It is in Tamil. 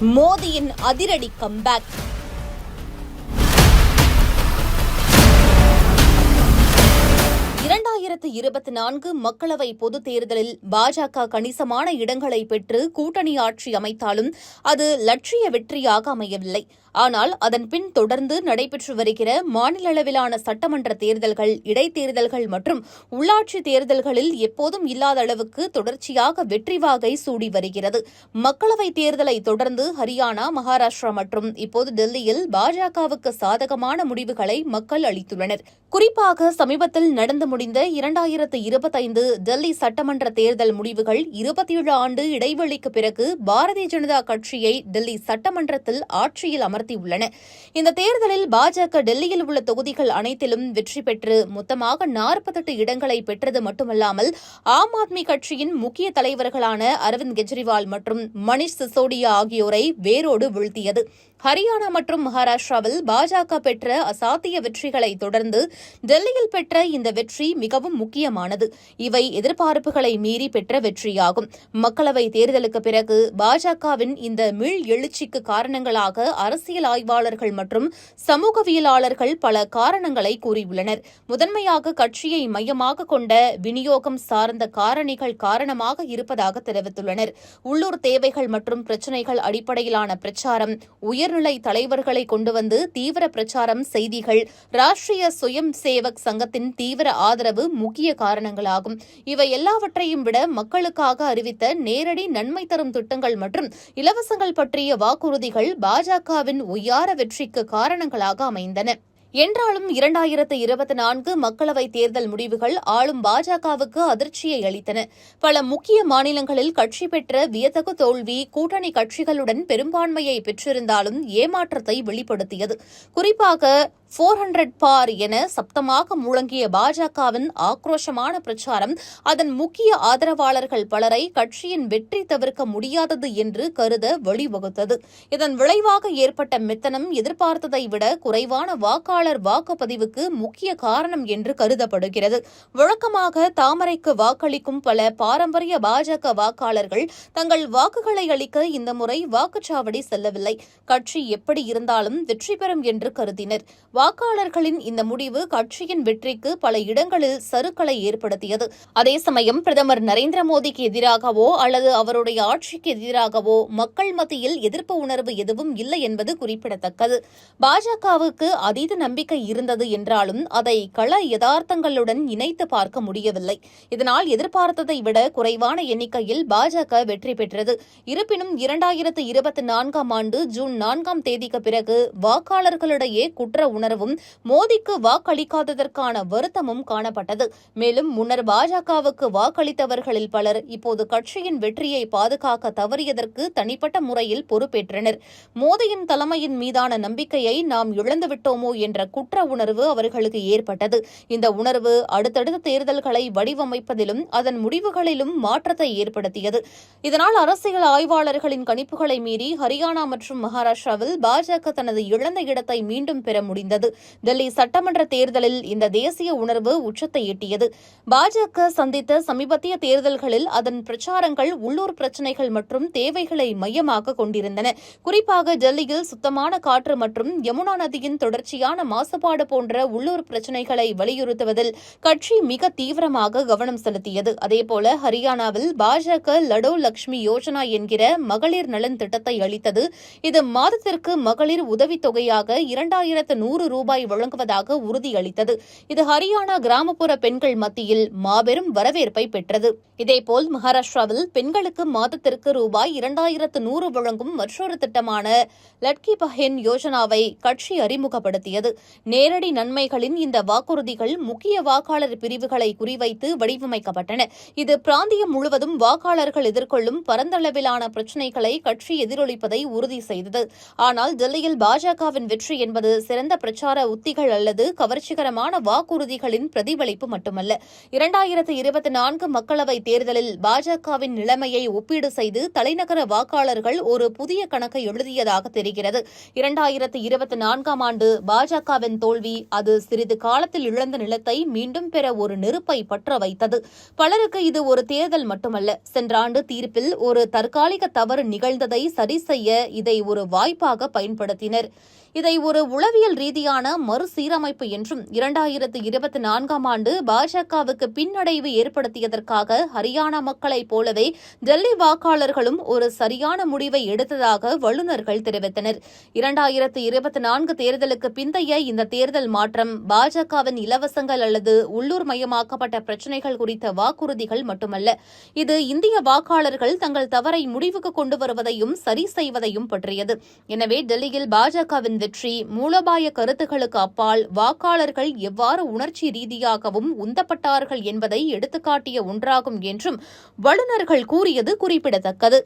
மோடியின் அதிரடி கம்பேக் இரண்டாயிரத்து இருபத்தி நான்கு மக்களவை பொதுத் தேர்தலில் பாஜக கணிசமான இடங்களை பெற்று கூட்டணி ஆட்சி அமைத்தாலும் அது லட்சிய வெற்றியாக அமையவில்லை. ஆனால் அதன் பின் தொடர்ந்து நடைபெற்று வருகிற மாநில அளவிலான சட்டமன்ற தேர்தல்கள் இடைத்தேர்தல்கள் மற்றும் உள்ளாட்சி தேர்தல்களில் எப்போதும் இல்லாத அளவுக்கு தொடர்ச்சியாக வெற்றி வாகை சூடி வருகிறது. மக்களவைத் தேர்தலை தொடர்ந்து ஹரியானா மகாராஷ்டிரா மற்றும் இப்போது டெல்லியில் பாஜகவுக்கு சாதகமான முடிவுகளை மக்கள் அளித்துள்ளனர். குறிப்பாக சமீபத்தில் நடந்து முடிந்த இரண்டாயிரத்து இருபத்தைந்து டெல்லி சட்டமன்ற தேர்தல் முடிவுகள் இருபத்தி ஏழு ஆண்டு இடைவெளிக்கு பிறகு பாரதிய ஜனதா கட்சியை டெல்லி சட்டமன்றத்தில் ஆட்சியில் அமர்த்தியுள்ளன இந்த தேர்தலில் பாஜக டெல்லியில் உள்ள தொகுதிகள் அனைத்திலும் வெற்றி பெற்று மொத்தமாக நாற்பத்தெட்டு இடங்களை பெற்றது மட்டுமல்லாமல் ஆம் ஆத்மி கட்சியின் முக்கிய தலைவர்களான அரவிந்த் கெஜ்ரிவால் மற்றும் மணிஷ் சிசோடியா ஆகியோரை வேரோடு வீழ்த்தியது. ஹரியானா மற்றும் மகாராஷ்டிராவில் பாஜக பெற்ற அசாத்திய வெற்றிகளை தொடர்ந்து டெல்லியில் பெற்ற இந்த வெற்றி மிகவும் முக்கியமானது. இவை எதிர்பார்ப்புகளை மீறி பெற்ற வெற்றியாகும். மக்களவை தேர்தலுக்கு பிறகு பாஜகவின் இந்த மீள் எழுச்சிக்கு காரணங்களாக அரசியல் ஆய்வாளர்கள் மற்றும் சமூகவியலாளர்கள் பல காரணங்களை கூறியுள்ளனர். முதன்மையாக கட்சியை மையமாக கொண்ட விநியோகம் சார்ந்த காரணிகள் காரணமாக இருப்பதாக தெரிவித்துள்ளனர். உள்ளூர் தேவைகள் மற்றும் பிரச்சினைகள் அடிப்படையிலான பிரச்சாரம் உயர் உயர்நிலை தலைவர்களை கொண்டு வந்து தீவிர பிரச்சாரம் செய்திகள் ராஷ்டிரிய சுயம் சேவக் சங்கத்தின் தீவிர ஆதரவு முக்கிய காரணங்களாகும். இவை எல்லாவற்றையும் விட மக்களுக்காக அறிவித்த நேரடி நன்மை தரும் திட்டங்கள் மற்றும் இலவசங்கள் பற்றிய வாக்குறுதிகள் பாஜகவின் உயார வெற்றிக்கு காரணங்களாக அமைந்தன. என்றாலும் இரண்டாயிரத்து இருபத்தி நான்கு மக்களவைத் தேர்தல் முடிவுகள் ஆளும் பாஜகவுக்கு அதிர்ச்சியை அளித்தன. பல முக்கிய மாநிலங்களில் கட்சி பெற்ற வியத்தகு தோல்வி கூட்டணி கட்சிகளுடன் பெரும்பான்மையை பெற்றிருந்தாலும் ஏமாற்றத்தை வெளிப்படுத்தியது. குறிப்பாக போர் ஹண்ட்ரட் பார் என சப்தமாக முழங்கிய பாஜகவின் ஆக்ரோஷமான பிரச்சாரம் அதன் முக்கிய ஆதரவாளர்கள் பலரை கட்சியின் வெற்றி தவிர்க்க முடியாதது என்று கருத வழிவகுத்தது. இதன் விளைவாக ஏற்பட்ட மெத்தனம் எதிர்பார்த்ததை விட குறைவான வாக்காளர் வாக்குப்பதிவுக்கு முக்கிய காரணம் என்று கருதப்படுகிறது. வழக்கமாக தாமரைக்கு வாக்களிக்கும் பல பாரம்பரிய பாஜக வாக்காளர்கள் தங்கள் வாக்குகளை அளிக்க இந்த முறை வாக்குச்சாவடி செல்லவில்லை. கட்சி எப்படி இருந்தாலும் வெற்றி பெறும் என்று கருதினர். வாக்காளர்களின் இந்த முடிவு கட்சியின் வெற்றிக்கு பல இடங்களில் சருக்களை ஏற்படுத்தியது. அதே சமயம் பிரதமர் நரேந்திர மோடிக்கு எதிராகவோ அல்லது அவருடைய ஆட்சிக்கு எதிராகவோ மக்கள் மத்தியில் எதிர்ப்பு உணர்வு எதுவும் இல்லை என்பது குறிப்பிடத்தக்கது. பாஜகவுக்கு அதீத நம்பிக்கை இருந்தது என்றாலும் அதை கள யதார்த்தங்களுடன் இணைத்து பார்க்க முடியவில்லை. இதனால் எதிர்பார்த்ததை விட குறைவான எண்ணிக்கையில் பாஜக வெற்றி பெற்றது. இருப்பினும் இரண்டாயிரத்து இருபத்தி நான்காம் ஆண்டு ஜூன் நான்காம் தேதிக்கு பிறகு வாக்காளர்களிடையே குற்ற உணர்வும் மோடிக்கு வாக்களிக்காததற்கான வருத்தமும் காணப்பட்டது. மேலும் முன்னர் பாஜகவுக்கு வாக்களித்தவர்களில் பலர் இப்போது கட்சியின் வெற்றியை பாதுகாக்க தவறியதற்கு தனிப்பட்ட முறையில் பொறுப்பேற்றனர். மோடியின் தலைமையின் மீதான நம்பிக்கையை நாம் இழந்துவிட்டோமோ என்ற என்ற குற்ற உணர்வு அவர்களுக்கு ஏற்பட்டது. இந்த உணர்வு அடுத்தடுத்த தேர்தல்களை வடிவமைப்பதிலும் அதன் முடிவுகளிலும் மாற்றத்தை ஏற்படுத்தியது. இதனால் அரசியல் ஆய்வாளர்களின் கணிப்புகளை மீறி ஹரியானா மற்றும் மகாராஷ்டிராவில் பாஜக தனது இழந்த இடத்தை மீண்டும் பெற முடிந்தது. டெல்லி சட்டமன்ற தேர்தலில் இந்த தேசிய உணர்வு உச்சத்தை எட்டியது. பாஜக சந்தித்த சமீபத்திய தேர்தல்களில் அதன் பிரச்சாரங்கள் உள்ளூர் பிரச்சினைகள் மற்றும் தேவைகளை மையமாக கொண்டிருந்தன. குறிப்பாக டெல்லியில் சுத்தமான காற்று மற்றும் யமுனா நதியின் தொடர்ச்சியான மாசுபாடு போன்ற உள்ளூர் பிரச்சினைகளை வலியுறுத்துவதில் கட்சி மிக தீவிரமாக கவனம் செலுத்தியது. அதேபோல ஹரியானாவில் பாஜக லடோ லக்ஷ்மி யோஜனா என்கிற மகளிர் நலன் திட்டத்தை அளித்தது. இது மாதத்திற்கு மகளிர் உதவித்தொகையாக இரண்டாயிரத்து நூறு ரூபாய் வழங்குவதாக உறுதியளித்தது. இது ஹரியானா கிராமப்புற பெண்கள் மத்தியில் மாபெரும் வரவேற்பை பெற்றது. இதேபோல் மகாராஷ்டிராவில் பெண்களுக்கு மாதத்திற்கு ரூபாய் இரண்டாயிரத்து நூறு வழங்கும் மற்றொரு திட்டமான லட்கி பஹென் யோஜனாவை கட்சி அறிமுகப்படுத்தியது. நேரடி நன்மைகளின் இந்த வாக்குறுதிகள் முக்கிய வாக்காளர் பிரிவுகளை குறிவைத்து வடிவமைக்கப்பட்டன. இது பிராந்தியம் முழுவதும் வாக்காளர்கள் எதிர்கொள்ளும் பரந்தளவிலான பிரச்சினைகளை கட்சி எதிரொலிப்பதை உறுதி செய்தது. ஆனால் டெல்லியில் பாஜகவின் வெற்றி என்பது சிறந்த பிரச்சார உத்திகள் அல்லது கவர்ச்சிகரமான வாக்குறுதிகளின் பிரதிபலிப்பு மட்டுமல்ல. இரண்டாயிரத்து இருபத்தி நான்கு மக்களவைத் தேர்தலில் பாஜகவின் நிலைமையை ஒப்பீடு செய்து தலைநகர வாக்காளர்கள் ஒரு புதிய கணக்கை எழுதியதாக தெரிகிறது. இரண்டாயிரத்து இருபத்தி நான்காம் ஆண்டு பாஜக பாஜகவின் தோல்வி அது சிறிது காலத்தில் இழந்த நிலத்தை மீண்டும் பெற ஒரு நெருப்பை பற்ற வைத்தது. பலருக்கு இது ஒரு தேர்தல் மட்டுமல்ல. சென்ற ஆண்டு தீர்ப்பில் ஒரு தற்காலிக தவறு நிகழ்ந்ததை சரி செய்ய இதை ஒரு வாய்ப்பாக பயன்படுத்தினர். இதை ஒரு உளவியல் ரீதியான மறுசீரமைப்பு என்றும் இரண்டாயிரத்து இருபத்தி நான்காம் ஆண்டு பாஜகவுக்கு பின்னடைவு ஏற்படுத்தியதற்காக ஹரியானா மக்களைப் போலவே டெல்லி வாக்காளர்களும் ஒரு சரியான முடிவை எடுத்ததாக வல்லுநர்கள் தெரிவித்தனர். இரண்டாயிரத்து இருபத்தி நான்கு தேர்தலுக்கு பிந்தைய இந்த தேர்தல் மாற்றம் பாஜகவின் இலவசங்கள் அல்லது உள்ளூர் மயமாக்கப்பட்ட பிரச்சினைகள் குறித்த வாக்குறுதிகள் மட்டுமல்ல இது இந்திய வாக்காளர்கள் தங்கள் தவறை முடிவுக்கு கொண்டு வருவதையும் சரி செய்வதையும் பற்றியது. எனவே டெல்லியில் பாஜகவின் வெற்றி மூலோபாய கருத்துக்களுக்கு அப்பால் வாக்காளர்கள் எவ்வாறு உணர்ச்சி ரீதியாகவும் உந்தப்பட்டார்கள் என்பதை எடுத்துக்காட்டிய ஒன்றாகும் என்றும் வல்லுநர்கள் கூறியது குறிப்பிடத்தக்கது.